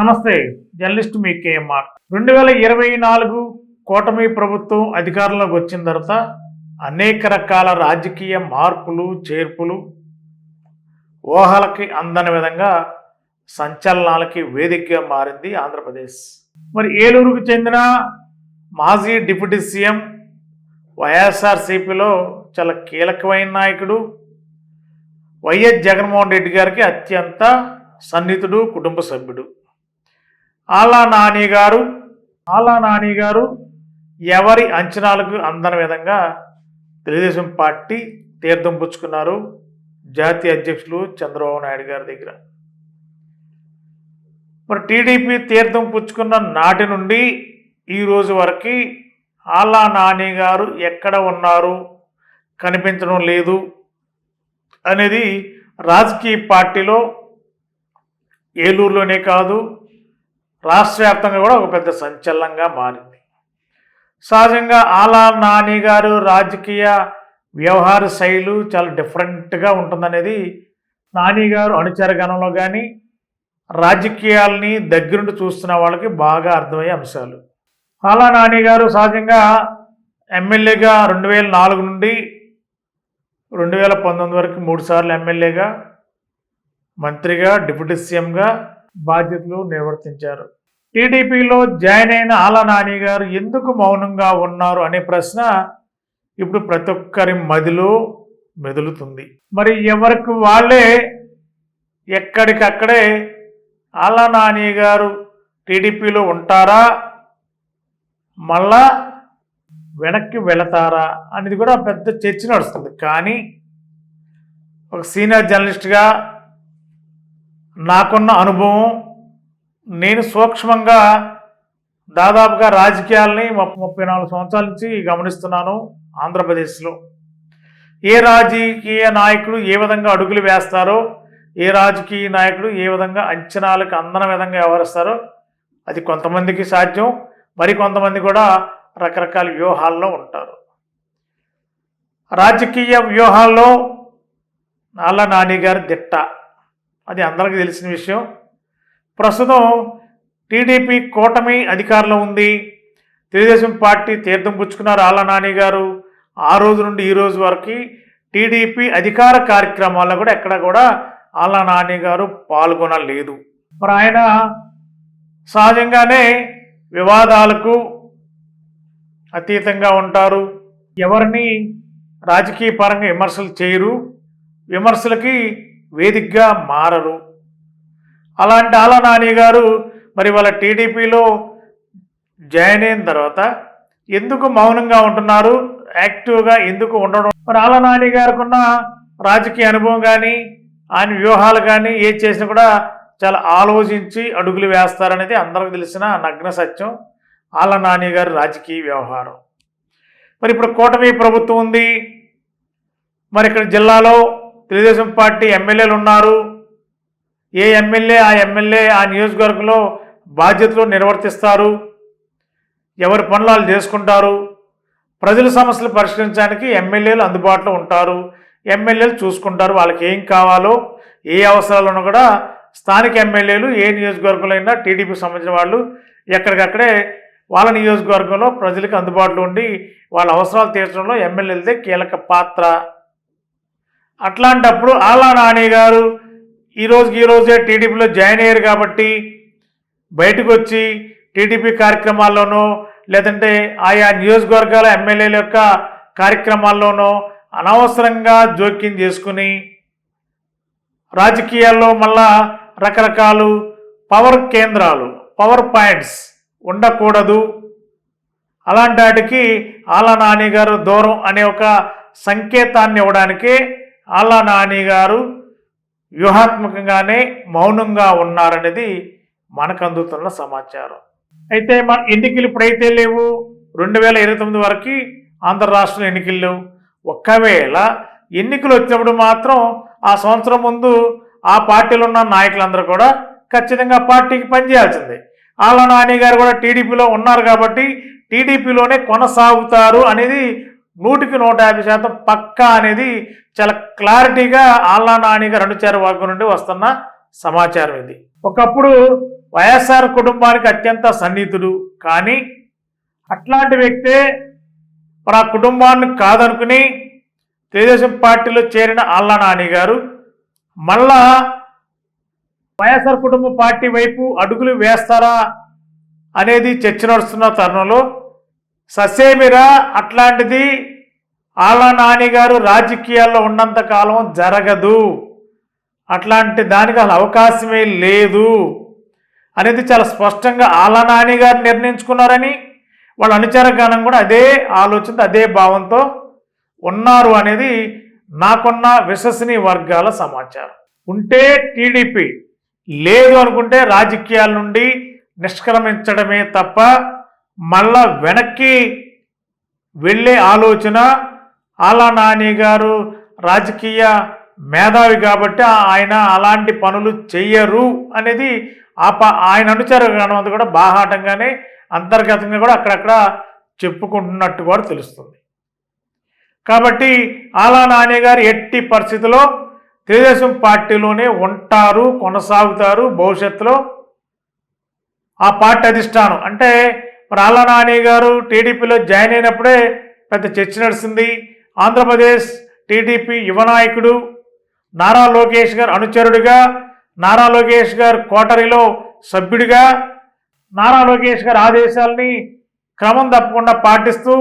నమస్తే జర్నలిస్ట్ మీ కేఎంఆర్. రెండు వేల ఇరవై నాలుగు కూటమి ప్రభుత్వం అధికారంలోకి వచ్చిన తర్వాత అనేక రకాల రాజకీయ మార్పులు చేర్పులు ఊహలకి అందని విధంగా సంచలనాలకి వేదికగా మారింది ఆంధ్రప్రదేశ్. మరి ఏలూరుకు చెందిన మాజీ డిప్యూటీ సీఎం వైఎస్ఆర్సీపీలో చాలా కీలకమైన నాయకుడు వైఎస్ జగన్మోహన్ రెడ్డి గారికి అత్యంత సన్నిహితుడు కుటుంబ సభ్యుడు. ఆలా నాని గారు ఆలా నాని గారు ఎవరి అంచనాలకు అందని విధంగా తెలుగుదేశం పార్టీ తీర్థం పుచ్చుకున్నారు జాతీయ అధ్యక్షులు చంద్రబాబు నాయుడు గారి దగ్గర. మరి టీడీపీ తీర్థం పుచ్చుకున్న నాటి నుండి ఈ రోజు వరకు ఆలా నాని గారు ఎక్కడ ఉన్నారు కనిపించడం లేదు అనేది రాజకీయ పార్టీలో ఏలూరులోనే కాదు రాష్ట్ర వ్యాప్తంగా కూడా ఒక పెద్ద సంచలనంగా మారింది. సహజంగా ఆలా నాని గారు రాజకీయ వ్యవహార శైలు చాలా డిఫరెంట్గా ఉంటుందనేది నాని గారు అనుచర గణంలో కానీ రాజకీయాల్ని దగ్గరుండి చూస్తున్న వాళ్ళకి బాగా అర్థమయ్యే అంశాలు. ఆలా నాని గారు సహజంగా ఎమ్మెల్యేగా రెండు వేల నాలుగు నుండి రెండు వేల పంతొమ్మిది వరకు మూడు సార్లు ఎమ్మెల్యేగా మంత్రిగా డిప్యూటీ సీఎంగా బాధ్యతలు నిర్వర్తించారు. టీడీపీలో జాయిన్ అయిన ఆలా నాని గారు ఎందుకు మౌనంగా ఉన్నారు అనే ప్రశ్న ఇప్పుడు ప్రతి ఒక్కరి మదిలో మెదులుతుంది. మరి ఎవరికి వాళ్ళే ఎక్కడికక్కడే ఆలా నాని గారు టీడీపీలో ఉంటారా? మళ్ళా వెనక్కి వెళతారా? అనేది కూడా పెద్ద చర్చ నడుస్తుంది. కానీ ఒక సీనియర్ జర్నలిస్ట్గా నాకున్న అనుభవం నేను సూక్ష్మంగా దాదాపుగా రాజకీయాల్ని ముప్పై నాలుగు సంవత్సరాల నుంచి గమనిస్తున్నాను ఆంధ్రప్రదేశ్లో. ఏ రాజకీయ నాయకుడు ఏ విధంగా అడుగులు వేస్తారో ఏ రాజకీయ నాయకుడు ఏ విధంగా అంచనాలకు అందన విధంగా వ్యవహరిస్తారో అది కొంతమందికి సాధ్యం. మరి కొంతమంది కూడా రకరకాల వ్యూహాల్లో ఉంటారు. రాజకీయ వ్యూహాల్లో నాల్ల నాని గారి దిట్ట. అది అందరికీ తెలిసిన విషయం. ప్రస్తుతం టీడీపీ కూటమి అధికారంలో ఉంది. తెలుగుదేశం పార్టీ తీర్థం పుచ్చుకున్నారు ఆళ్ళ నాని గారు. ఆ రోజు నుండి ఈ రోజు వరకు టీడీపీ అధికార కార్యక్రమాల్లో కూడా ఎక్కడ కూడా ఆళ్ళ నాని గారు పాల్గొనలేదు. మరి ఆయన సహజంగానే వివాదాలకు అతీతంగా ఉంటారు. ఎవరిని రాజకీయ పరంగా విమర్శలు చేయరు. విమర్శలకి వేదికగా మారరు. అలాంటి ఆలా నాని గారు మరి వాళ్ళ టీడీపీలో జాయిన్ అయిన తర్వాత ఎందుకు మౌనంగా ఉంటున్నారు? యాక్టివ్గా ఎందుకు ఉండడం? మరి ఆలా నాని గారికి ఉన్న రాజకీయ అనుభవం కానీ ఆయన వ్యూహాలు కానీ ఏ చేసినా కూడా చాలా ఆలోచించి అడుగులు వేస్తారనేది అందరికి తెలిసిన నగ్న సత్యం ఆళ్ళ నాని గారి రాజకీయ వ్యవహారం. మరి ఇప్పుడు కూటమి ప్రభుత్వం ఉంది. మరి ఇక్కడ జిల్లాలో తెలుగుదేశం పార్టీ ఎమ్మెల్యేలు ఉన్నారు. ఏ ఎమ్మెల్యే ఆ ఎమ్మెల్యే ఆ నియోజకవర్గంలో బాధ్యతలు నిర్వర్తిస్తారు. ఎవరి పనులు వాళ్ళు చేసుకుంటారు. ప్రజల సమస్యలు పరిష్కరించడానికి ఎమ్మెల్యేలు అందుబాటులో ఉంటారు. ఎమ్మెల్యేలు చూసుకుంటారు వాళ్ళకి ఏం కావాలో ఏ అవసరాలు ఉన్నా కూడా స్థానిక ఎమ్మెల్యేలు ఏ నియోజకవర్గంలో అయినా టీడీపీ సంబంధించిన వాళ్ళు ఎక్కడికక్కడే వాళ్ళ నియోజకవర్గంలో ప్రజలకు అందుబాటులో ఉండి వాళ్ళ అవసరాలు తీర్చడంలో ఎమ్మెల్యేలదే కీలక పాత్ర. అట్లాంటప్పుడు ఆలా నాని గారు ఈరోజుకి ఈరోజే టీడీపీలో జాయిన్ అయ్యారు కాబట్టి బయటకు వచ్చి టీడీపీ కార్యక్రమాల్లోనో లేదంటే ఆయా నియోజకవర్గాల ఎమ్మెల్యేల యొక్క కార్యక్రమాల్లోనో అనవసరంగా జోక్యం చేసుకుని రాజకీయాల్లో మళ్ళా రకరకాలు పవర్ కేంద్రాలు పవర్ పాయింట్స్ ఉండకూడదు. అలాంటి వాటికి ఆలా నాని గారు దూరం అనే ఒక సంకేతాన్ని ఇవ్వడానికే అల్లా నాని గారు వ్యూహాత్మకంగానే మౌనంగా ఉన్నారనేది మనకు అందుతున్న సమాచారం. అయితే మన ఎన్నికలు ఇప్పుడైతే లేవు రెండు వేల ఇరవై తొమ్మిది వరకు ఆంధ్ర రాష్ట్రంలో ఎన్నికలు లేవు. ఒక్కవేళ ఎన్నికలు వచ్చినప్పుడు మాత్రం ఆ సంవత్సరం ముందు ఆ పార్టీలో ఉన్న నాయకులందరూ కూడా ఖచ్చితంగా పార్టీకి పనిచేయాల్సిందే. ఆళ్ళ నాని గారు కూడా టీడీపీలో ఉన్నారు కాబట్టి టీడీపీలోనే కొనసాగుతారు అనేది నూటికి నూట యాభై శాతం పక్కా అనేది చాలా క్లారిటీగా ఆళ్ళ నానిగా రెండు అనుచార వర్గం నుండి వస్తున్న సమాచారం ఇది. ఒకప్పుడు వైఎస్ఆర్ కుటుంబానికి అత్యంత సన్నిహితుడు కానీ అట్లాంటి వ్యక్తే మన కుటుంబాన్ని కాదనుకుని తెలుగుదేశం పార్టీలో చేరిన ఆళ్ళ నాని గారు మళ్ళా వైఎస్ఆర్ కుటుంబ పార్టీ వైపు అడుగులు వేస్తారా అనేది చర్చ నడుస్తున్న తరుణంలో ససేమిరా అట్లాంటిది ఆళ్ళ నానిగారు రాజకీయాల్లో ఉన్నంత కాలం జరగదు. అట్లాంటి దానికి అసలు అవకాశమే లేదు. అనేది చాలా స్పష్టంగా ఆళ్ళ నానిగారు నిర్ణయించుకున్నారని వాళ్ళ అనుచరగానం కూడా అదే ఆలోచనతో అదే భావంతో ఉన్నారు అనేది నాకున్న విశ్వసనీయ వర్గాల సమాచారం. ఉంటే టీడీపీ లేదు అనుకుంటే రాజకీయాల నుండి నిష్క్రమించడమే తప్ప మళ్ళా వెనక్కి వెళ్ళే ఆలోచన ఆలా నాని గారు రాజకీయ మేధావి కాబట్టి ఆయన అలాంటి పనులు చెయ్యరు అనేది ఆ ప ఆయన అనుచరగణం అంతా కూడా బాహాటంగానే అంతర్గతంగా కూడా అక్కడక్కడ చెప్పుకుంటున్నట్టు కూడా తెలుస్తుంది. కాబట్టి ఆలా నాని గారు ఎట్టి పరిస్థితిలో తెలుగుదేశం పార్టీలోనే ఉంటారు కొనసాగుతారు భవిష్యత్తులో. ఆ పార్టీ అధిష్టానం అంటే మరి ఆళ్ళ నాని గారు టీడీపీలో జాయిన్ అయినప్పుడే పెద్ద చర్చ నడిచింది ఆంధ్రప్రదేశ్ టీడీపీ యువ నాయకుడు నారా లోకేష్ గారు అనుచరుడిగా నారా లోకేష్ గారు కోటరీలో సభ్యుడిగా నారా లోకేష్ గారి ఆదేశాలని క్రమం తప్పకుండా పాటిస్తూ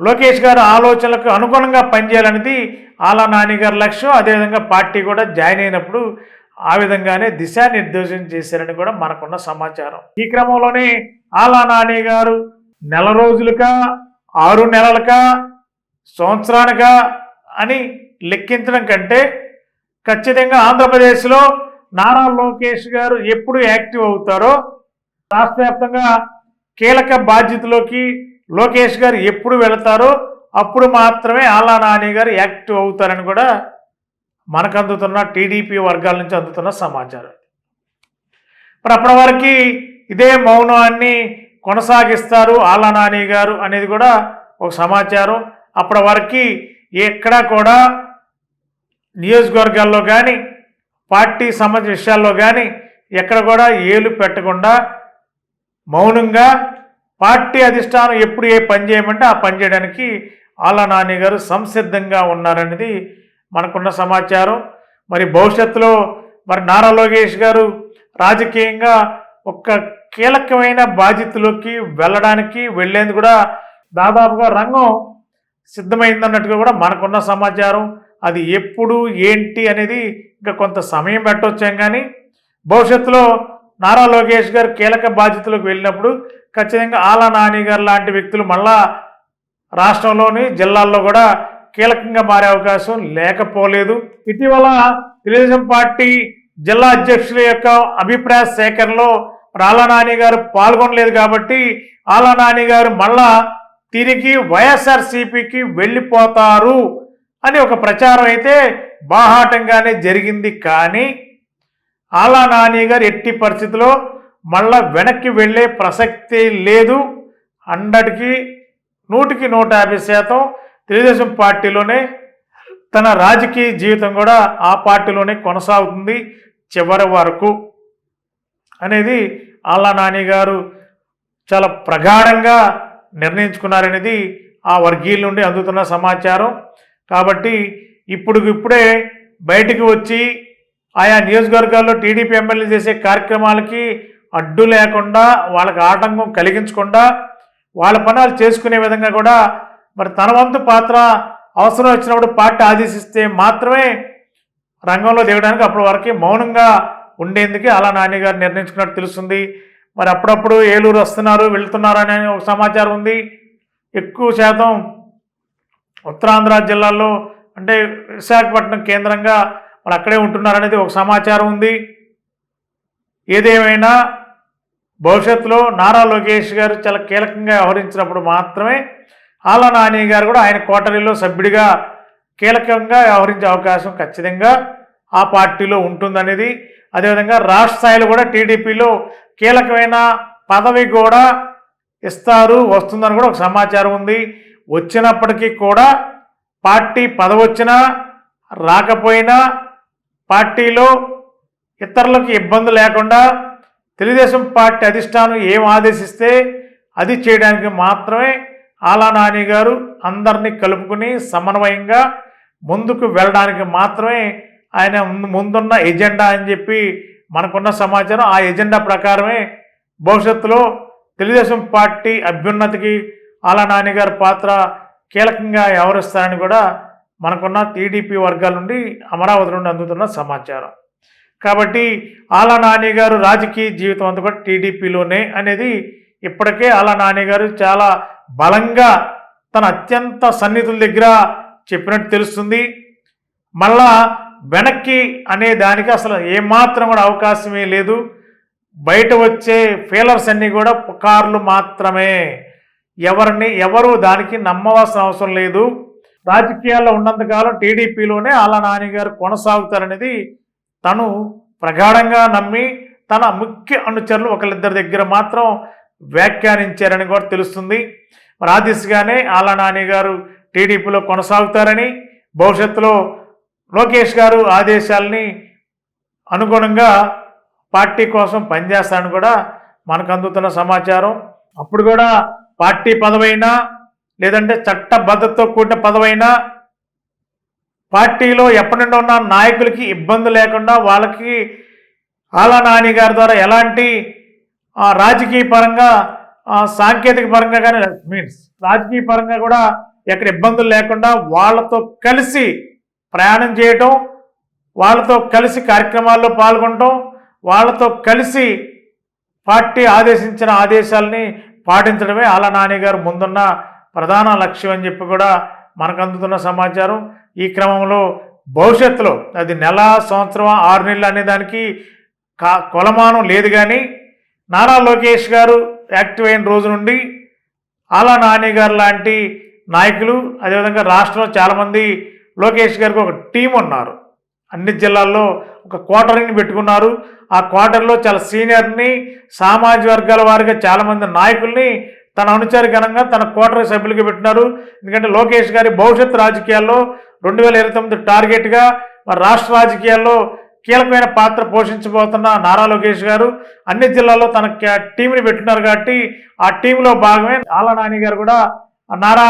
లోకేష్ గారి ఆలోచనలకు అనుగుణంగా పనిచేయాలనేది ఆలా నాని గారి లక్ష్యం. అదేవిధంగా పార్టీ కూడా జాయిన్ అయినప్పుడు ఆ విధంగానే దిశానిర్దేశం చేశారని కూడా మనకున్న సమాచారం. ఈ క్రమంలోనే ఆలా నాని గారు నెల రోజులుగా ఆరు నెలలుగా సంవత్సరానికా అని లెక్కించడం కంటే ఖచ్చితంగా ఆంధ్రప్రదేశ్లో నారా లోకేష్ గారు ఎప్పుడు యాక్టివ్ అవుతారో రాష్ట్ర వ్యాప్తంగా కీలక బాధ్యతలోకి లోకేష్ గారు ఎప్పుడు వెళతారో అప్పుడు మాత్రమే ఆలా నాని గారు యాక్టివ్ అవుతారని కూడా మనకు అందుతున్న టీడీపీ వర్గాల నుంచి అందుతున్న సమాచారం. మరి అప్పటి వరకు ఇదే మౌనాన్ని కొనసాగిస్తారు ఆలా నాని గారు అనేది కూడా ఒక సమాచారం. అప్పటి వరకు ఎక్కడా కూడా నియోజకవర్గాల్లో కానీ పార్టీ సంబంధించిన విషయాల్లో కానీ ఎక్కడ కూడా ఏలు పెట్టకుండా మౌనంగా పార్టీ అధిష్టానం ఎప్పుడు ఏ పని చేయమంటే ఆ పని చేయడానికి ఆళ్ళ నాని గారు సంసిద్ధంగా ఉన్నారనేది మనకున్న సమాచారం. మరి భవిష్యత్తులో మరి నారా లోకేష్ గారు రాజకీయంగా ఒక కీలకమైన బాధ్యతలోకి వెళ్ళడానికి వెళ్ళేందుకు కూడా దాదాపుగా రంగం సిద్ధమైందన్నట్టుగా కూడా మనకున్న సమాచారం. అది ఎప్పుడు ఏంటి అనేది ఇంకా కొంత సమయం పెట్టవచ్చాం కానీ భవిష్యత్తులో నారా లోకేష్ గారు కీలక బాధ్యతలకు వెళ్ళినప్పుడు ఖచ్చితంగా ఆలా నాని గారు లాంటి వ్యక్తులు మళ్ళా రాష్ట్రంలోని జిల్లాల్లో కూడా కీలకంగా మారే అవకాశం లేకపోలేదు. ఇటీవల తెలుగుదేశం పార్టీ జిల్లా అధ్యక్షుల యొక్క అభిప్రాయ సేకరణలో ఆలా నాని గారు పాల్గొనలేదు కాబట్టి ఆలా నాని గారు మళ్ళా తిరిగి వైఎస్ఆర్సీపీకి వెళ్ళిపోతారు అని ఒక ప్రచారం అయితే బాహాటంగానే జరిగింది. కానీ ఆలా నాని గారు ఎట్టి పరిస్థితిలో మళ్ళా వెనక్కి వెళ్ళే ప్రసక్తి లేదు. హండ్రెడ్కి నూటికి నూట యాభై శాతం తెలుగుదేశం పార్టీలోనే తన రాజకీయ జీవితం కూడా ఆ పార్టీలోనే కొనసాగుతుంది చివరి వరకు అనేది ఆళ్ళ నాని గారు చాలా ప్రగాఢంగా నిర్ణయించుకున్నారనేది ఆ వర్గీయుల నుండి అందుతున్న సమాచారం. కాబట్టి ఇప్పుడు ఇప్పుడే బయటికి వచ్చి ఆయా నియోజకవర్గాల్లో టీడీపీ ఎమ్మెల్యే చేసే కార్యక్రమాలకి అడ్డు లేకుండా వాళ్ళకి ఆటంకం కలిగించకుండా వాళ్ళ పనులు చేసుకునే విధంగా కూడా మరి తన వంతు పాత్ర అవసరం వచ్చినప్పుడు పార్టీ ఆదేశిస్తే మాత్రమే రంగంలో దిగడానికి అప్పటి వరకు మౌనంగా ఉండేందుకే అలా నాని గారు నిర్ణయించుకున్నట్టు తెలుస్తుంది. మరి అప్పుడప్పుడు ఏలూరు వస్తున్నారు వెళ్తున్నారు అనే ఒక సమాచారం ఉంది. ఎక్కువ శాతం ఉత్తరాంధ్ర జిల్లాల్లో అంటే విశాఖపట్నం కేంద్రంగా వాళ్ళు అక్కడే ఉంటున్నారనేది ఒక సమాచారం ఉంది. ఏదేమైనా భవిష్యత్తులో నారా లోకేష్ గారు చాలా కీలకంగా వ్యవహరించినప్పుడు మాత్రమే ఆల నాని గారు కూడా ఆయన కోటరీలో సభ్యుడిగా కీలకంగా వ్యవహరించే అవకాశం ఖచ్చితంగా ఆ పార్టీలో ఉంటుందనేది అదేవిధంగా రాష్ట్ర స్థాయిలో కూడా టీడీపీలో కీలకమైన పదవి కూడా ఇస్తారు వస్తుందని కూడా ఒక సమాచారం ఉంది. వచ్చినప్పటికీ కూడా పార్టీ పదవి వచ్చినా రాకపోయినా పార్టీలో ఇతరులకు ఇబ్బంది లేకుండా తెలుగుదేశం పార్టీ అధిష్టానం ఏం ఆదేశిస్తే అది చేయడానికి మాత్రమే ఆలా నాని గారు అందరినీ కలుపుకుని సమన్వయంగా ముందుకు వెళ్ళడానికి మాత్రమే ఆయన ముందు- ముందున్న ఎజెండా అని చెప్పి మనకున్న సమాచారం ఆ ఎజెండా ప్రకారమే భవిష్యత్తులో తెలుగుదేశం పార్టీ అభ్యున్నతికి ఆలా నానిగారి పాత్ర కీలకంగా వ్యవహరిస్తారని కూడా మనకున్న టీడీపీ వర్గాల నుండి అమరావతి నుండి అందుతున్న సమాచారం. కాబట్టి ఆలా నాని గారు రాజకీయ జీవితం అంతా కూడా టీడీపీలోనే అనేది ఇప్పటికే ఆలా నాని గారు చాలా బలంగా తన అత్యంత సన్నిహితుల దగ్గర చెప్పినట్టు తెలుస్తుంది. మళ్ళా వెనక్కి అనే దానికి అసలు ఏమాత్రం కూడా అవకాశమే లేదు. బయట వచ్చే ఫీలర్స్ అన్నీ కూడా పుకార్లు మాత్రమే. ఎవరిని ఎవరు దానికి నమ్మవలసిన అవసరం లేదు. రాజకీయాల్లో ఉన్నంతకాలం టీడీపీలోనే ఆళ్ళ నానిగారు కొనసాగుతారనేది తను ప్రగాఢంగా నమ్మి తన ముఖ్య అనుచరులు ఒకళ్ళిద్దరి దగ్గర మాత్రం వ్యాఖ్యానించారని కూడా తెలుస్తుంది. మరి ఆ దిశగానే ఆలా నాని గారు టీడీపీలో కొనసాగుతారని భవిష్యత్తులో లోకేష్ గారు ఆదేశాలని అనుగుణంగా పార్టీ కోసం పనిచేస్తారని కూడా మనకు అందుతున్న సమాచారం. అప్పుడు కూడా పార్టీ పదవైనా లేదంటే చట్టబద్ధతతో కూడిన పదవైనా పార్టీలో ఎప్పటి నుండి ఉన్న నాయకులకి ఇబ్బంది లేకుండా వాళ్ళకి ఆలా నాని గారి ద్వారా ఎలాంటి రాజకీయ పరంగా సాంకేతిక పరంగా కానీ మీన్స్ రాజకీయ పరంగా కూడా ఎక్కడ ఇబ్బందులు లేకుండా వాళ్ళతో కలిసి ప్రయాణం చేయటం వాళ్ళతో కలిసి కార్యక్రమాల్లో పాల్గొనటం వాళ్ళతో కలిసి పార్టీ ఆదేశించిన ఆదేశాలని పాటించడమే ఆలా నాని గారు ముందున్న ప్రధాన లక్ష్యం అని చెప్పి కూడా మనకు అందుతున్న సమాచారం. ఈ క్రమంలో భవిష్యత్తులో అది నెల సంవత్సరం ఆరు నెలలు అనే దానికి కా కొలమానం లేదు కానీ నారా లోకేష్ గారు యాక్టివ్ అయిన రోజు నుండి ఆలా నాని గారు లాంటి నాయకులు అదేవిధంగా రాష్ట్రంలో చాలామంది లోకేష్ గారికి ఒక టీం ఉన్నారు. అన్ని జిల్లాల్లో ఒక క్వార్టర్ని పెట్టుకున్నారు. ఆ క్వార్టర్లో చాలా సీనియర్ని సామాజిక వర్గాల వారిగా చాలామంది నాయకుల్ని తన అనుచరికనంగా తన క్వార్టర్ సభ్యులుగా పెట్టినారు. ఎందుకంటే లోకేష్ గారి భవిష్యత్ రాజకీయాల్లో రెండు వేల ఇరవై తొమ్మిది టార్గెట్గా మరి రాష్ట్ర రాజకీయాల్లో కీలకమైన పాత్ర పోషించబోతున్న నారా లోకేష్ గారు అన్ని జిల్లాల్లో తన టీంని పెట్టినారు కాబట్టి ఆ టీంలో భాగమే. ఆలా నాని గారు కూడా నారా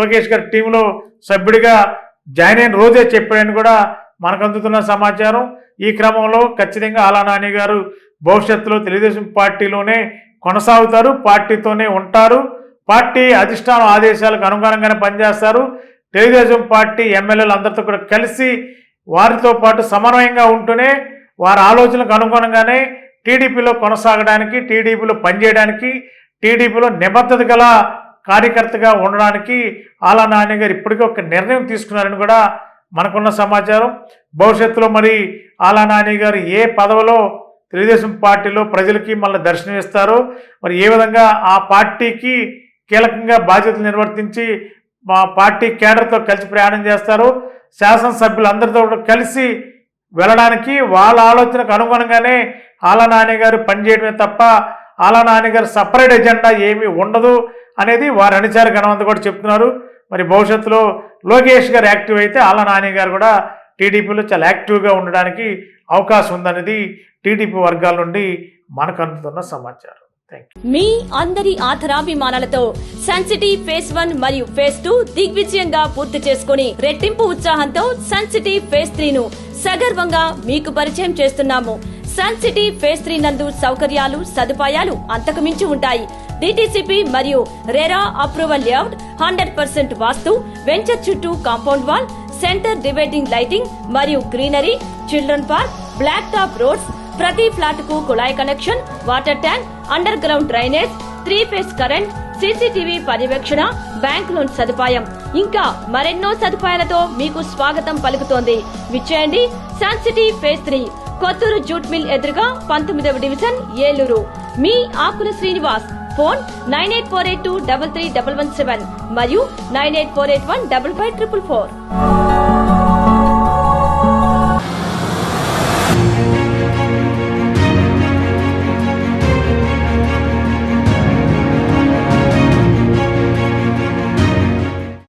లోకేష్ గారి టీంలో సభ్యుడిగా జాయిన్ అయిన రోజే చెప్పాడని కూడా మనకు అందుతున్న సమాచారం. ఈ క్రమంలో ఖచ్చితంగా ఆలా నాని గారు భవిష్యత్తులో తెలుగుదేశం పార్టీలోనే కొనసాగుతారు పార్టీతోనే ఉంటారు. పార్టీ అధిష్టానం ఆదేశాలకు అనుగుణంగానే పనిచేస్తారు. తెలుగుదేశం పార్టీ ఎమ్మెల్యేలు అందరితో కూడా కలిసి వారితో పాటు సమన్వయంగా ఉంటూనే వారి ఆలోచనలకు అనుగుణంగానే టీడీపీలో కొనసాగడానికి టీడీపీలో పనిచేయడానికి టీడీపీలో నిబద్ధత గల కార్యకర్తగా ఉండడానికి ఆలా నాని గారు ఇప్పటికే ఒక నిర్ణయం తీసుకున్నారని కూడా మనకున్న సమాచారం. భవిష్యత్తులో మరి ఆలా నాని గారు ఏ పదవిలో తెలుగుదేశం పార్టీలో ప్రజలకి మళ్ళీ దర్శనమిస్తారో మరి ఏ విధంగా ఆ పార్టీకి కీలకంగా బాధ్యతలు నిర్వర్తించి మా పార్టీ కేడర్తో కలిసి ప్రయాణం చేస్తారు శాసనసభ్యులందరితో కలిసి వెళ్ళడానికి వాళ్ళ ఆలోచనకు అనుగుణంగానే ఆలా నాని గారు పనిచేయడమే తప్ప ఆలా నాన్నగారు గారు సపరేట్ ఎజెండా ఏమీ ఉండదు అనేది వారి అనుచార గణమంతా కూడా చెప్తున్నారు. మరి భవిష్యత్తులో లోకేష్ గారు యాక్టివ్ అయితే ఆలా నాని గారు కూడా టీడీపీలో చాలా యాక్టివ్గా ఉండడానికి అవకాశం ఉందనేది టీడీపీ వర్గాల నుండి మనకు అందుతున్న సమాచారం. థ్యాంక్ యూ మీ అందరి ఆధరాభిమానాలతో సెన్సిటీ ఫేస్ వన్ మరియు ఫేస్ టూ దిగ్విజయంగా పూర్తి చేసుకుని రెట్టింపు ఉత్సాహంతో సెన్సిటీ ఫేస్ త్రీ ను సగర్వంగా మీకు పరిచయం చేస్తున్నాము. సన్ సిటీ ఫేస్ త్రీ నందు సౌకర్యాలు సదుపాయాలు అంతకుమించి ఉంటాయి. డిటిసిపి మరియు RERA approval layout hundred percent vastu venture చుట్టూ compound wall centre dividing lighting మరియు greenery children park black top roads ప్రతి ఫ్లాట్కు కుళాయి connection water tank underground drainage three phase current CCTV పర్యవేక్షణ బ్యాంక్ లోన్ సదుపాయం. ఇంకా మరెన్నో సదుపాయాలతో మీకు స్వాగతం పలుకుతోంది. విచ్చేయండి Sun City phase three. Kothuru jute mill ఎదురుగా పంతొమ్మిదవ డివిజన్ ఏలూరు. మీ Akula Srinivas. Phone nine eight four eight two double three double one seven మరియు nine eight four eight one double five triple four.